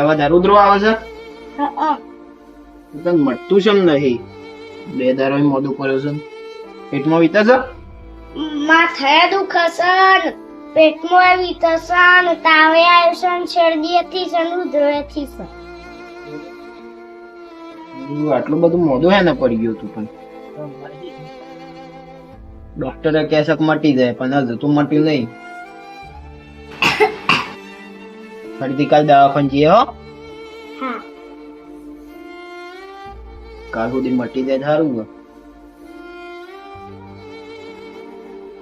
આવા દારૂદ્રો આવે છે? હા તને મટતું છે નહીં. બે દારો મોઢું કર્યો છે. પેટમાં વીતે છે? માથે દુખે છે પેટમાં વીતે છે તાવે આવ્યો છે શરદી હતી છે ને હતી છે. આટલું બધું મોઢું હે ને પડી ગયું તું પણ. ડોક્ટરે કહે છે કે મટી જાય પણ હજુ તું મટ્યું નહીં. ફરીથી કાલ દવાખાને જઈએ હો. હા. કાલ સુધી મટી જાય સારું છન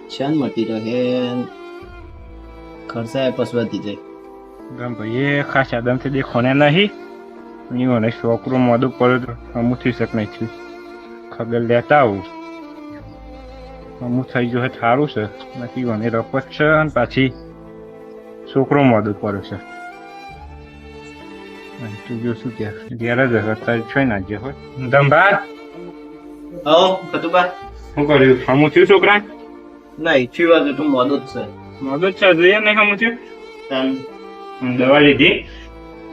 છે ને મટી રહે ખર્ચા પછી વધી જાય. ગામ ભાઈ ખાસ આદમથી દેખોને નહીં. એને છોકરો મોડું પડે તો અમુક થઈ શક નહીં છું ખબર લેતા આવું. અમુક થઈ ગયું સારું છે. નથી મને રપત છે અને પાછી છોકરો મોડું પડે છે. જો શું કે? ઘેર જ હશે અત્યારે છે હોય. ધંભા હો કતુબા શું કર્યું? અમુક થયું છોકરા ના ઈચ્છ્યું હોય તો તું મોડું જ છે. મોડું જ છે જોઈએ નહીં અમુક થયું? દવા લીધી?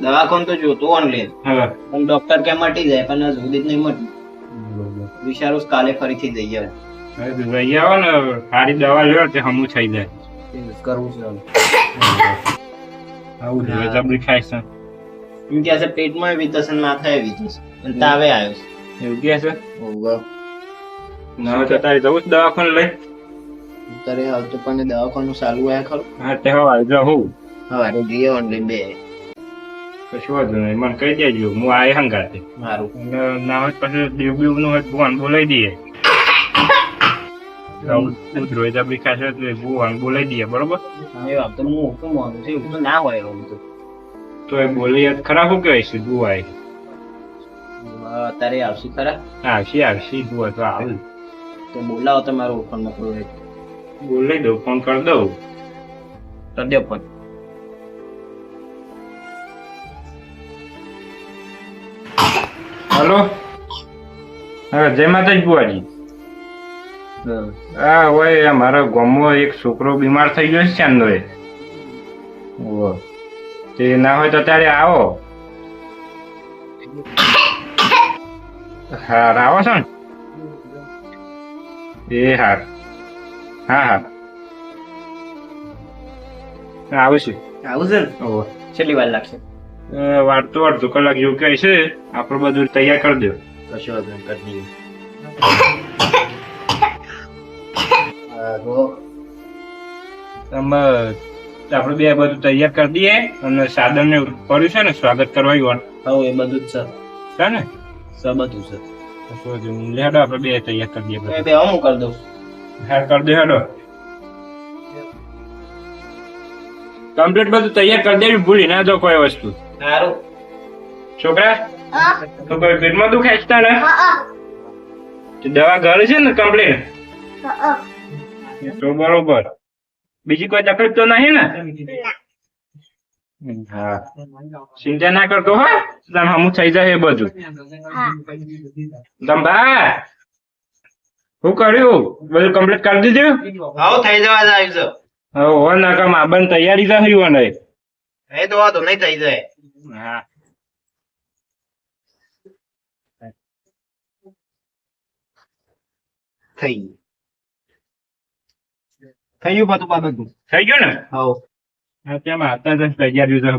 દવાખાને તો જોતું ઓનલાઈન હવે પણ ડોક્ટર કે મટી જાય પણ સુધી જ નહીં મટી. વિચારો કાલે ફરીથી જઈ આવે. લઈ આવો ને સારી દવા લ્યો તે હમું થઈ જાય. કરવું છે આવું જબરી ખાય છે. એમ કે છે પેટમાં એવી થશે ને માથા એવી થશે અને તાવે આવ્યો છે. એવું કે છે? ઓહો. ના તો તારે જવું જ દવાખાને લઈ. અત્યારે હાલ તો પણ દવાખાનું ચાલુ આવ્યા ખરું? હા તે હવે આવી જાઉં હવે જઈએ ઓનલી બે. કશું વાંધો નહીં મને કહી દેજો હું આ હંગાતે. મારું ના હોય પછી દેવ બીવનું હોય ભગવાન બોલાવી દઈએ. રોજ બી ખાશે ભગવાન બોલાવી દઈએ બરોબર? એ વાત તો હું શું માનું છે એવું તો ના હોય એવું તો તો એ બોલી ખરા? શું કહેવાય? છે હવે અત્યારે આવશે ખરા? આવશે આવશી બુવા તો આવે. તો બોલાવો તમારો ઓળખાણમાં કોઈ હોય તો. બોલાવી દઉં ફોન કરી દઉં. કરી દો ફોન હલો? હા જય માતાજી બુવાજી હા હોય મારા ગામમાં એક છોકરો બીમાર થઈ ગયો છે ચાંદો એ ઓહો. તે ના હોય તો ત્યારે આવો. હા આવો છો ને? એ હાર. હા હા. આવું છું આવું છે ને? ઓહો. કેટલી વાર લાગશે. વાર તો અડધો કલાક જેવું કહે છે આપણે બધું તૈયાર કરી દો. કશો વાંધો કરી દઈએ. હા, તો આપણે બે બધું તૈયાર કરી દઈએ અને સાધન ને પડ્યું છે ને સ્વાગત કરવા આવ્યું હા એ બધું જ છે. છે ને? છે બધું છે. કશો વાંધો નહીં. લે હેડો આપણે બે તૈયાર કરી દઈએ બે હું કરી દઉં. હેડ કરી દે હેડો. કમ્પ્લીટ બધું તૈયાર કરી દેવી ભૂલી ના દો કોઈ વસ્તુ. સારું છોકરા? તો કોઈ પેટમાં દુખાય છે ને દવા ઘરે છે ને કમ્પ્લીટ તો બરોબર. બીજી કોઈ તકલીફ તો નહીં ને? હા. ચિંતા ના કરતો હા. તને હમું થઈ જાય એ બધું. દંભા શું કર્યું? બધું કમ્પ્લીટ કરી દીધું? હા થઈ જવા જાય છે હવે ના કામ આબાની તૈયારી થઈ હોય ને. એ તો વાંધો નહીં થઈ જાય. હા. થઈ. થઈ ગયું બધું બાબત? થઈ ગયું ને? હા ત્યાં હતા જ તૈયારી છે.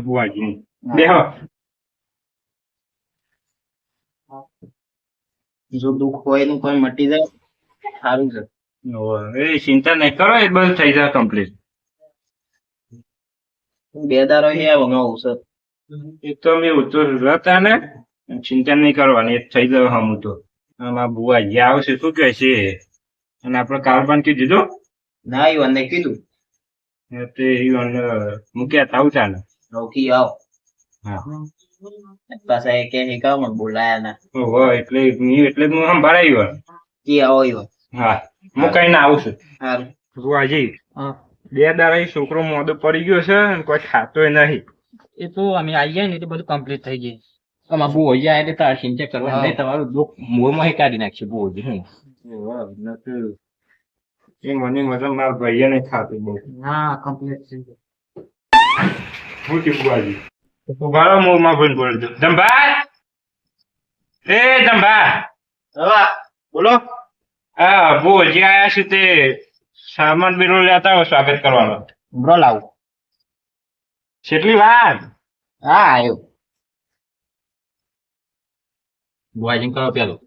જો દુઃખ હોય એનું કોઈ મટી જાય સારું છે. એ ચિંતા નહીં કરો એ બધું થઈ જાય કમ્પ્લીટ બે દારો હે ભગાવું છે. એ તો મેં ઉતર હતા ને ચિંતા નહીં કરવાની એ થઈ જાય હમ તો. આમાં બુવાજી આવશે શું કહે છે અને આપણે કાલ પણ કીધું ના ઈવન ને કીધું. તે ઈવન મૂક્યા થાવ ચાલે રોકી આવ. હા. પાછા એ કે હે કામ બોલાયા ના. ઓહો એટલે હું આમ ભરાઈ ગયો. કી આવો ઈવન હા હું કઈ ના આવું છું. સારું આજે બે દાડા છોકરો મોદો પડી ગયો છે અને કોઈ ખાતો નહીં. એ તો અમે આવીએ ને એટલે બધું કમ્પ્લીટ થઈ ગયું. આમાં બહુ હોય જાય એટલે તાર સિંચે કરવા નહીં તમારું દુઃખ મોંમાં કાઢી નાખશે બહુ જ હું એ મને મતલબ મારા ભાઈએ નહીં ખાતું બહુ હા કમ્પ્લીટ થઈ ગયું હું ફોન બોલ. દો એ હવે બોલો હા હજી આયા છે તે સામાન બીરો લેતા હોય સ્વાગત કરવાનો બ્રો લાવો કેટલી વાર હા આવ્યો બોયલિંગ કરો પેલું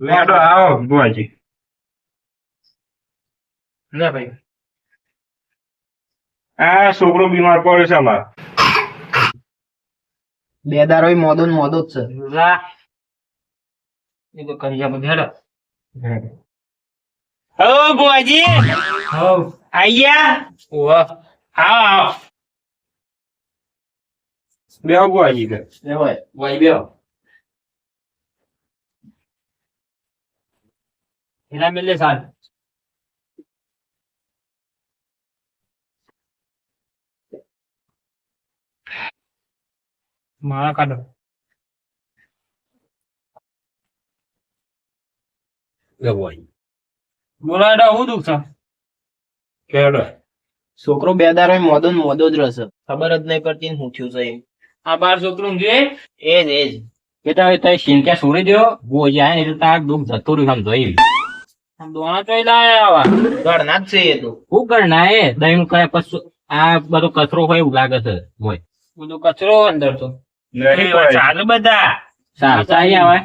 લેડો આવો બુઆજી લે ભાઈ આ છોકરો બીમાર પડ્યો છે અમાર બે દારો મોદો મોદો જ છે લા એ તો કરી આપણે હેડો હો બુઆજી હવ આયા ઓવા આવો આવો બેહો બુઆજી કે એ હોય બોય બેહો એના મિલે સાલ મારા કાઢો બોય બોલાડો હું દુખ છે કેડો? છોકરો બે દારો મોદો ને મોદો જ રહેશે. ખબર જ નહીં પડતી હું થયું છે આ બાર છોકરું જે એ જ? એ જ બેટા હવે તારી સિંક્યા છોડી દો બો જાય ને એટલે તાર દુઃખ જતું રહ્યું આમ જોઈ દોણા ચોઈ લાયા આવા. ગણના જ છે એ તો. હું ગણના એ? દહીં કયા પછી આ બધો કચરો હોય એવું લાગે છે હોય. બધો કચરો અંદર તો. ચાલે બધા. સાચા આવે.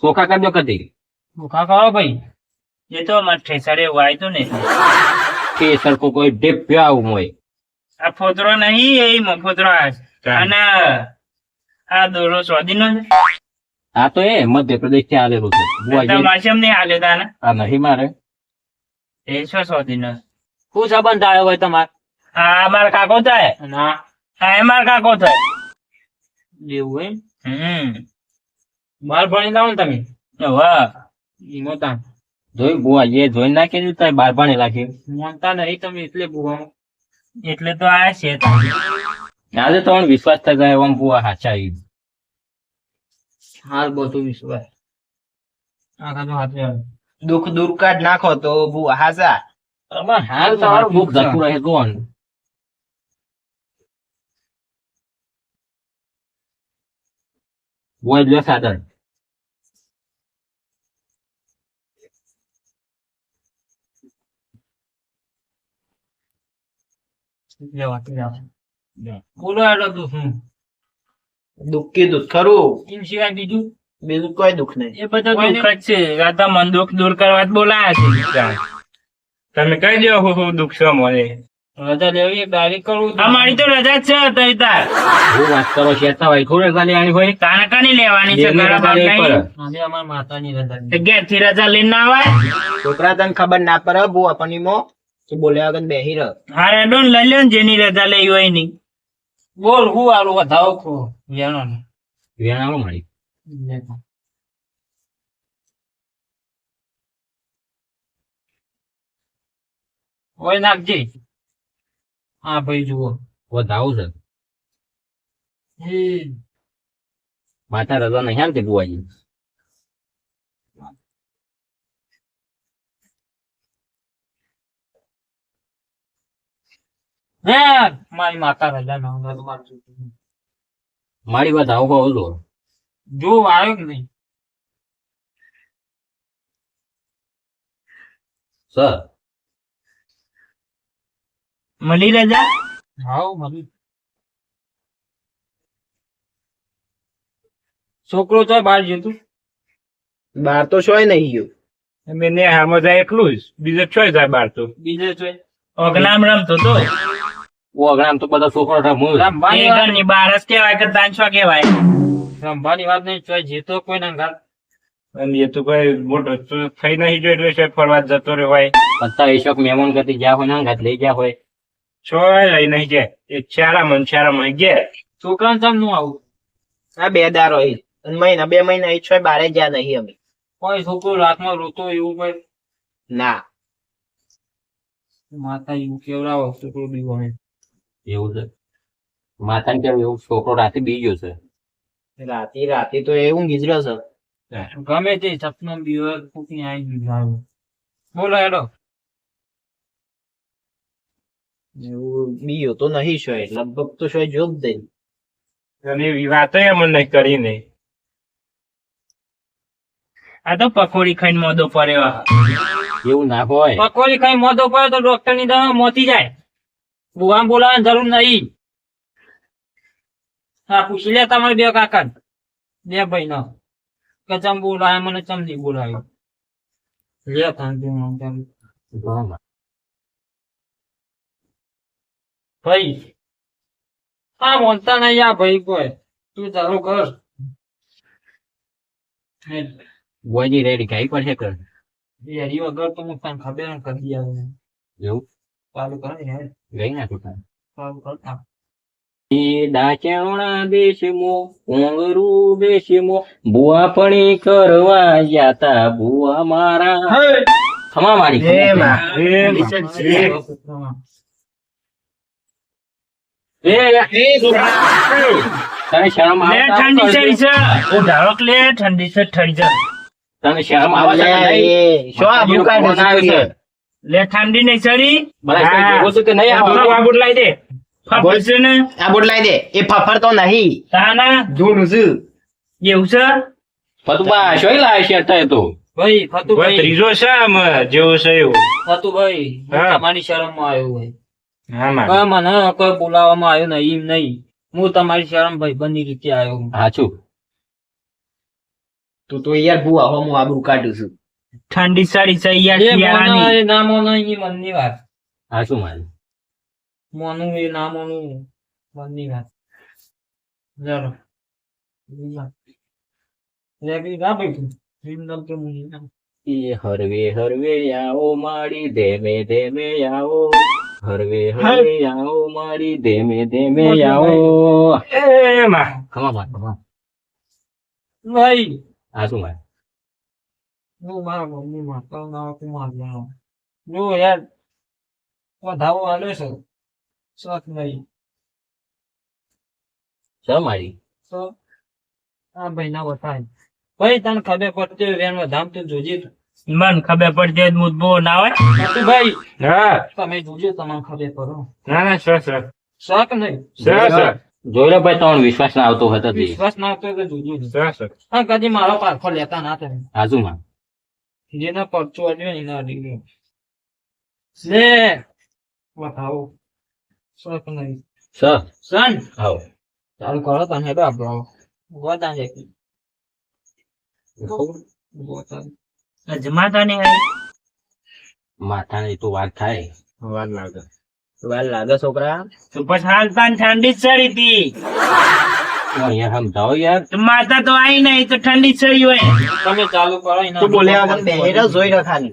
સોખા કરજો કદી. ચોખા કરો ભાઈ. એ તો અમારે ઠેસાડે વાયતો ને. કે સરખો કોઈ ડેપ્યો આવું હોય. આ ફોતરો નહીં એ મફોતરો. અને આ દોરો સ્વાદીનો છે. આ તો એ મધ્યપ્રદેશથી આલેલું છે. માસમ નહીં આલ્યો તાને આ નહીં મારે. એ છો? સ્વાદીનો શું સંબંધ આવ્યો હોય તમારે? આ મારા કાકો થાય. ના. હા એ મારા કાકો થાય. જેવું એમ? હમ. માર ભણી લાવો ને તમે. વાહ. ઈમો જોઈ બુઆ એ જોઈ નાખી દીધું તારે બાર પાણી નાખી મોનતા નહીં તમે એટલે બુઆ એટલે તો આ છે આજે તો વિશ્વાસ થઈ જાય એમ બુઆ હાચા આવી હાલ બધું વિશ્વાસ. આખા તો હાથે દુઃખ દૂર કાઢ નાખો તો બુઆ અમાર હાલ તમારું ભૂખ જતું રહે કોણ બોય લ્યો સાધન બોલો આડો તું શું દુઃખ કીધું. ખરું. એમ સિવાય બીજું? બીજું કોઈ દુઃખ નહીં. એ બધો દુઃખ જ છે. આ મન દુઃખ દૂર કરવા જ બોલાયા છે તમે કઈ દો હું હું દુઃખ છો મને. રજા લેવી દાડી કરવું અમારી તો રજા જ છે તઈ તાર હું વાત કરો શેતા રજા લેવાની હોય. કાને કાની લેવાની છે? રજા બાપ નહીં પડે. માતાની રજા તો રજા લઈને ના આવાય છોકરા તને ખબર ના પડે બહુ આપણી મો કે બોલ્યા વગર બેહી રહ. હા રેડો ને લઈ લ્યો ને જેની રજા લેવી હોયની બોલ હું આલું વધાવો ખો વેણો વેણાલો મળી. ઓય નાખજે હા ભાઈ જુઓ. વધાવું છે. માતા રજા નહીં હાલતી બુઆજી હે મારી માતા રજા ના મારું વાત આવો છો. જો આવ્યો કે નહીં? સર. મળી રજા હાઉ મળી. છોકરો તો બહાર જતું બાર તો શોય નહીં ગયો. મેં ને હામાં જાય એટલું જ. બીજે છોય જાય બાર તો. બીજે છોય. ઓગનામ રમતો તો ઓગણામ તો બધા છોકરો રમવું એ ઘરની કેવાય કે તાંચવા કેવાય રમવાની વાત નહીં ચોય જીતો કોઈ ના ઘર. અને એ તો કોઈ મોટો થઈ નહીં જો એટલે શેઠ ફરવા જતો રહ્યો હોય પત્તા એશોક મહેમાન કરતી જ્યાં હોય ના ઘાત લઈ ગયા હોય. છોય લઈ નહીં જાય એ ચારા મન ચારા મન ગયા. છોકરાને નું આવું? આ બે દારો ઈ. અને મહિના બે મહિના ઈ છોય બારે ગયા નહીં અમે. કોઈ છોકરો રાતમાં રોતો એવું કોઈ? ના. માતા એવું કેવડાવો છોકરો બી હોય એવું છે? માથાને કેમ એવું? છોકરો રાતે બીજો છે. રાતે રાતે તો એવું રહ્યો છે. ગમે તે સપનો બી કુકી આવી. ગયું બોલો હેડો. એવું બીયો તો નહીં શોય લગભગ તો શોય જોગ દે અને એવી વાતો એમ નહીં કરી નહીં આ તો પકોડી ખાઈને મોદો પડ્યો એવું ના હોય. પકોડી ખાઈ મોદો પડ્યો તો ડોક્ટરની દવા મોતી જાય. બુવા બોલાવવાની જરૂર નહીં. હા પૂછી લે તમારે બે કાકા બે ભાઈ નો કે ચમ બોલાય મને ચમ નહીં બોલાયો લે. બરાબર. ભાઈ હા મોનતા નહીં આ ભાઈ કોઈ. તું ચાલુ કર. બોયની રેડી ગાઈ પડશે કર યારી વગર તો હું તને ખબર કરી આવે એવું? ચાલુ કર ને બેસમો બુઆ પણી કરવા જાતા બુઆ મારા. ખમા તને શરમ લે આવે ઠંડી છે ઠંડી છે છે. તને શરમ આવે છે. લે ઠંડી નહીં ચડી. કે નહીં આ બોટ લાવી દે. ફફર ને. આ બોટ લાવી દે. એ ફફડતો નહીં. તાના જૂનું છે. એવું છે? ફતુબા લાવે છે અત્યારે તો? ભાઈ ભાઈ ફતુભાઈ ત્રીજો છે આમ જેવો છે એવું. ફતુભાઈ તમારી શરમમાં આવ્યો ભાઈ હા માં કોઈ મને કોઈ બોલાવવામાં આવ્યો નહીં એમ નહીં. હું તમારી શરમ ભાઈ બની રીતે આવ્યો છું. હાચું તું તો યાર ભૂવા હું આબરૂ કાઢું છું. ઠંડી સારી છે યાર એ. મોનો ના મોનો એ મનની વાત. હાચું મારે? મોનું એ ના મોનું મનની વાત. ચાલો. લેગી જા ભાઈ નમ કે મુની ના. એ હરવે હરવે આવો મારી ધેમે ધેમે આવો. હરવે હરવે આવો મારી ધેમે ધેમે આવો. એ માં. ખમા માર ખમા ભાઈ હાચું હું મારા મમ્મી માતા ના તું મારવાનો જો યાર વધાવો આલો છે. શોખ નહીં. સ મારી? તો આ ભાઈ ના બતાય ભાઈ તને ખબર પડતી હોય વેન વધામ તું જોજે. મન ખબર પડતી હોય મુદ્દો ના હોય. ભાઈ હા. તમે જોજો તમને ખબર પડો. ના ના સર સર શોખ નહીં. સર સર જોઈ લો ભાઈ તમને વિશ્વાસ ના આવતો હતો વિશ્વાસ ના આવતો તો જોજો. સર સર હા કદી મારો પારખો લેતા ના તમે માં. જેના પરચો ને એના ગયો લે! બતાવો શોખ નહીં. સ સન આવો. ચાલુ કરો તને હેડો આપણો. ગોતા છે જમાતા નહીં માથાની તો વાત થાય. વાર લાગે. વાર લાગે છોકરા? તો પછી હાલ તાન ઠંડી જ ચડી હતી તો. અહીંયા સમજાવો યાર. માતા તો આવી નહીં તો ઠંડી ચડી હોય. તમે ચાલુ કરો બોલ્યા વગર બેહેરો જોઈ રખાની.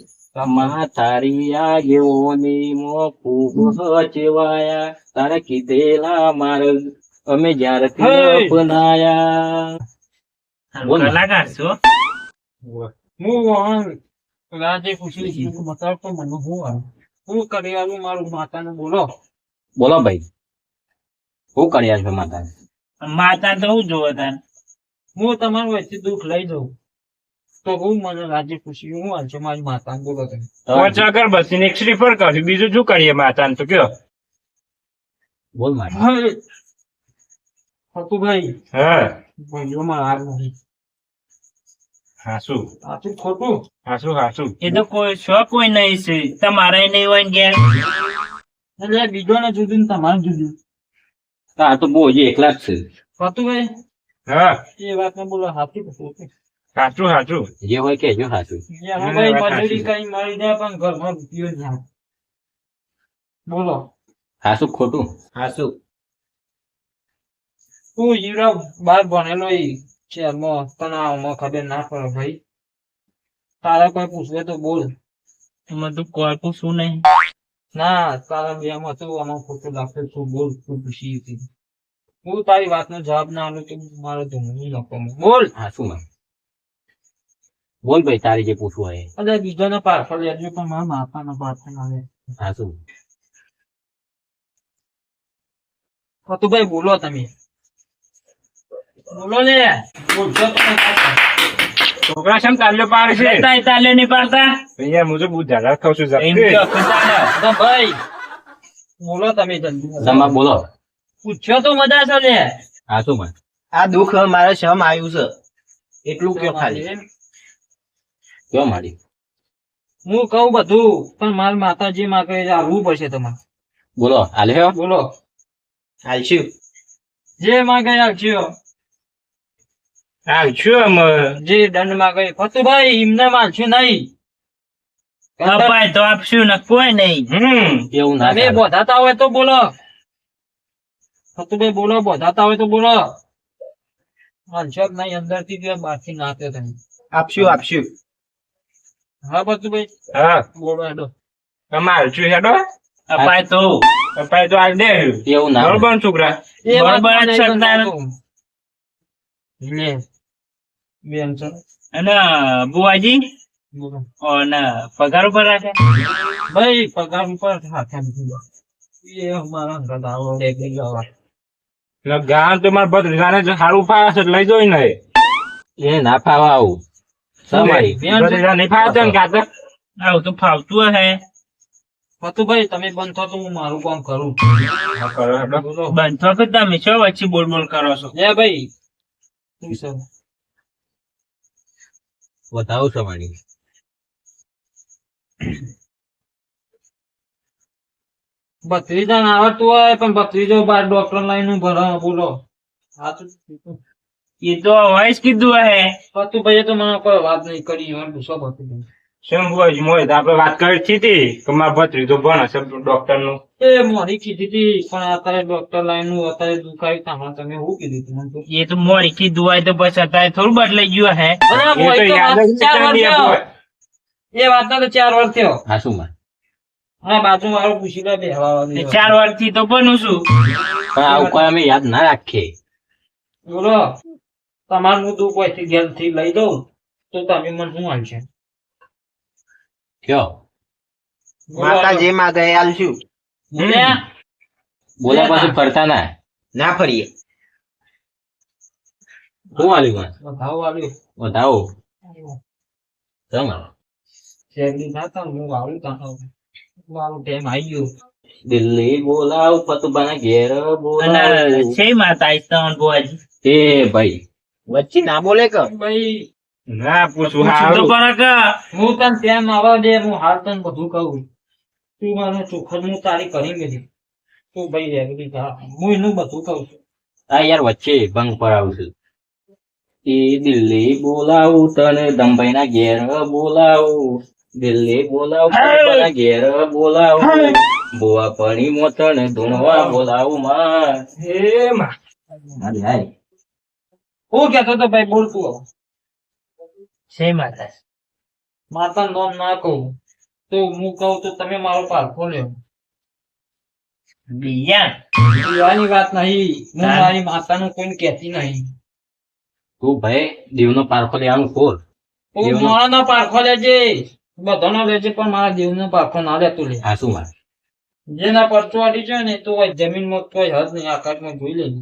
માથારી આગેઓની મો ખૂબ હચવાયા તારા કીધેલા માર્ગ અમે જ્યારથી અપનાયા. બોલ ને. કલાકાર છો હું. રાજે પૂછ્યું છે તો મને? હું હું કરી આલું મારું માતાને બોલો. બોલો ભાઈ. હું કર્યા છો માતા માતા તો હું જોવે તને? હું તમારું વચ્ચે દુઃખ લઈ જઉં. તો હું મને રાજી ખુશી હું હાલ છે મારી માતા બોલો તમે. પાંચ અગરબત્તી ને શ્રીફળ કર્યું બીજું શું કરીએ માતાને તો કયો? બોલ મારે ભાઈ હા. ભાઈઓમાં હાર નહીં હાસું. સાચું ખોટું? હાસુ હાસુ. એ તો કોઈ શોખ કોઈ નહીં છે. તમારે નહીં હોય ને ગેર એટલે બીજો ને જુદું ને તમારે જુદું આ તો બહુ હજી એકલા જ છે. ફતુભાઈ? હા. એ વાત ને બોલો હાથી સાચું હાચું જે હોય સાચું વાત મજૂરી સાચી. કઈ મળી જાય પણ ઘરમાં રૂપિયો જ બોલો. હાસુ ખોટું. હાસુ. તું હીરો બાર ભણેલો છે શહેરમાં તણાવમાં ખબર ના પડે ભાઈ. તારા કોઈ પૂછવે તો બોલ. એમાં તું કોઈ પૂછવું નહીં. ના તારા બેમાં હતું આમાં ખોટું લાગતું તું બોલ તું ખુશી હતી. હું તારી વાતનો જવાબ ના આલું તો મારો ધૂમની નકો બોલ! સાચું માં બોલ ભાઈ તારે જે પૂછવું હોય અરે બીજાનો પાર્સલ લેજો પણ મારા માપાનો પાર્સલ આવે હાસુ ફતુભાઈ બોલો તમે. બોલો ને. છોકરા શેમ તાલ્યો પાડે છે? તાય તાલે નહીં પાડતા? અહીંયા હું તો બહુ ઝાડા છું ભાઈ બોલો તમે જલ્દી. બોલો. પૂછ્યો તો મજા છે હાસુ માં આ દુઃખ મારે શમ આવ્યું છે. એટલું કયો ખાલી. કયો મારી? હું કહું બધું પણ માર માતાજી માં કઈ આવવું પડશે તમારે. બોલો હાલે બોલો. હાલશું. જે માં કઈ આવજો હા શું જે દંડમાં ગઈ ફતુભાઈ એમને મારશું નહીં? અપાય તો આપશું ને કોઈ નહીં? હમ એવું ના તમે બોધાતા હોય તો બોલો. ફતુભાઈ બોલો બોધાતા હોય તો બોલો. મારશો નહીં અંદરથી બહારથી નાખ્યો તમે આપશું આપશું હા ફતુભાઈ હા. બોલો હેડો. તમારે શું હેડો. અપાય તો. અપાય તો આ દે એવું ના બરોબર છોકરા? બરાબર. લે. અને બુવાજી. અને પગાર ઉપર રાખે? ભાઈ પગાર ઉપર હાથે એ અમારા અંગત આવો એક એટલે ગામ તો મારા બધ જ સારું ફાવે છે લઈ જોઈ ને એ ના ફાવા આવું. ભત્રીજા નહીં ફાવે ને કાતર આવું તો ફાવતું હે ફતુભાઈ તમે બંધ થો તો હું મારું કામ કરું. બંધો કે તમે છો વચ્ચે બોલ બોલ કરો છો. એ ભાઈ શું સમાણી વધાવો સમારી આવતું આવડતું હોય પણ ભત્રીજો બાર ડોક્ટર લાઈનનું ભરાવો બોલો. હા તો એ તો હોય જ કીધું હે. ભાઈ તો મને કોઈ વાત નહીં કરી ગુસ્સો ભતુભાઈ શું હોય મોય તો આપણે વાત કરી હતી કે મારા ભત્રીજો ભણે છે ડોક્ટરનું એ મોડી કીધી હતી પણ અત્યારે ડોક્ટર લાઈનનું અત્યારે દુખાવી તામાં તમે શું કીધું હતું એ તો મોડી કીધું હોય તો પછી અત્યારે થોડું બદલાઈ ગયું હે. એ તો વાત ચાર વાર વર્ષ થયો. એ વાતનો તો ચાર વર્ષ થયો. હાસુ માં? હા બાજુ વાળો પૂછી લે બેહવા ચાર વર્ષથી તો બનું છું. પણ આવું કોઈ અમે યાદ ના રાખીએ. બોલો તમારું દુઃખ હોયથી થી લઈ દઉં તો તમે મને શું હાલશે? કયો? બોલો. માતા જે માગે એ હાલશું લે. બોલ્યા પાછું ફરતા ના? ના ફરીએ. હું માં આવ્યો વધાવો સમા શેરડી ખાતા હું વાળું તાનો મારું ટાઈમ આવી ગયો. દિલ્હી બોલાવ ફતુબાના ઘેર બોલાવ. છે માતા એ ભાઈ. વચ્ચે ના બોલે કે? ભાઈ ના પૂછવું પૂછું તો સારું કરો કે. હું તને ત્યાં આવવા દે હું હાલ તને બધું કહું. તું મારો ચોખડ હું તારી કરી મેલી. તું ભાઈ રેગડી ખા હું એનું બધું કહું છું. આ યાર વચ્ચે ભંગ પર આવશે એ દિલ્હી બોલાવું તને દંભાઈ ના ઘેર બોલાવું. દિલ્હી બોલાવું ના ઘેર બોલાવું. બોવા પણી મોતને ધૂણવા બોલાવું માં. હે માં. હાય હાય હું કેતો તો ભાઈ બોલતું હવે. છે માતા માતા નામ ના કહું. તો હું કહું તો તમે મારો પારખો લ્યો. બિયાન પીવાની વાત નહીં. હું મારી માતાનું કોઈને કહેતી નહીં. તું ભાઈ દેવનો પારખો લેવાનું તું મારાનો પારખો લેજે. બધાનો લેજે પણ મારા દેવનો પારખો ના લેતું લે. હાંસુ મારે જેના પરચો અડી છે ને તો જમીનમાં કોઈ હદ નહીં આકાશમાં જોઈ લેજે.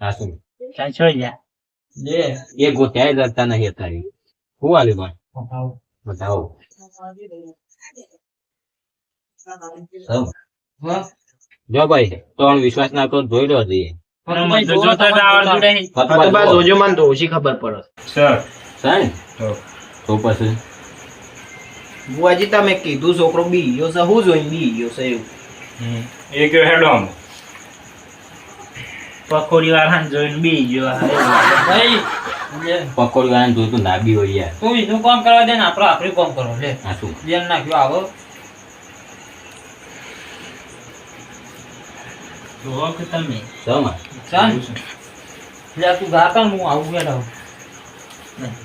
હાસુ ચાલ છો જા જે એ ગોત્યાય કરતા નહીં અત્યારે. શું હાલ્યું માં બતાવો. જો ભાઈ ત્રણ વિશ્વાસ ના કરો જોઈ લો જઈએ તો તો જોજો મને તો ઓછી ખબર પડે. સર. સાહેબ તો. તો પછી? બુઆજી તમે કીધું છોકરો બી ગયો છે હું જોઈને બી ગયો છે એવું. એ કયો હેડો પકોડી વાળા જોઈને બી ગયો હા. ભાઈ પકોડી વાળાને જોયું તું નાબી હોય યાર. તું એનું કામ કરવા દે ને આપણે આપણું કામ કરો લે હાસુ બેન નાખ્યો આવો. તમે. સમા ચાલ લે તું ગાતા હું આવું બેઠો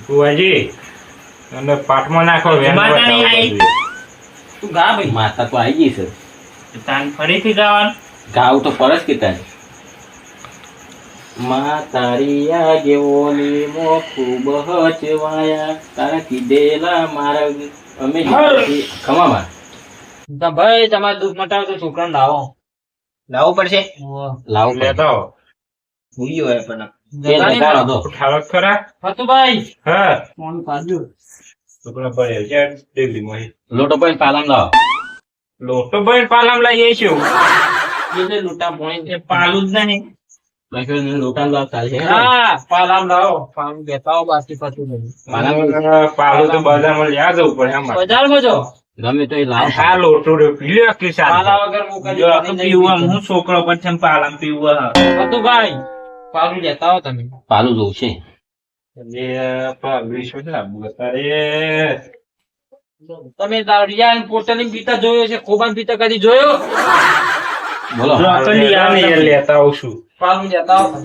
બુવાજી અને પાઠમાં નાખો વેન. તું ગા ભાઈ. માતા તો આવી ગઈ છે. તાન ફરીથી ગાવાનું? ગાવ તો પરસ કીધા માં તારી આગેઓની મો ખૂબ હચવાયા તારા કીધેલા મારા અમે ખમામાં ભાઈ તમારે દુઃખ મટાવો તો છોકરાને લાવો. લાવવું પડશે. લાવો લેતો. ભૂલી હોય પણ. લોટો ભાઈ પાલમ લાવો. લોટો ભાઈ પાલામ લઈએ છું એટલે લૂંટા પોણી પાલું જ નહીં. લોટા લાવ ચાલશે હા પાલામ લાવો પાલામ બેતા આવો બાકી ફતુભાઈ પાલમ પાલું તો બજારમાં લેવા જવું પડે આમાં બજારમાં જો ગમે તો લાવ હા લોટો રે પીલે કે પાલા વગર આ તો હું છોકરો પછી પાલમ પીવું હ. ભાઈ પાલું લેતા હો તમે પાલું જોવું છે એ પાલું શું અત્યારે તમે દારૂડિયા પોતાની પીતા જોયો છે ખોબાન પીતા કદી જોયો બોલો આ. લેતા આવું છું પાલું લેતા આવો.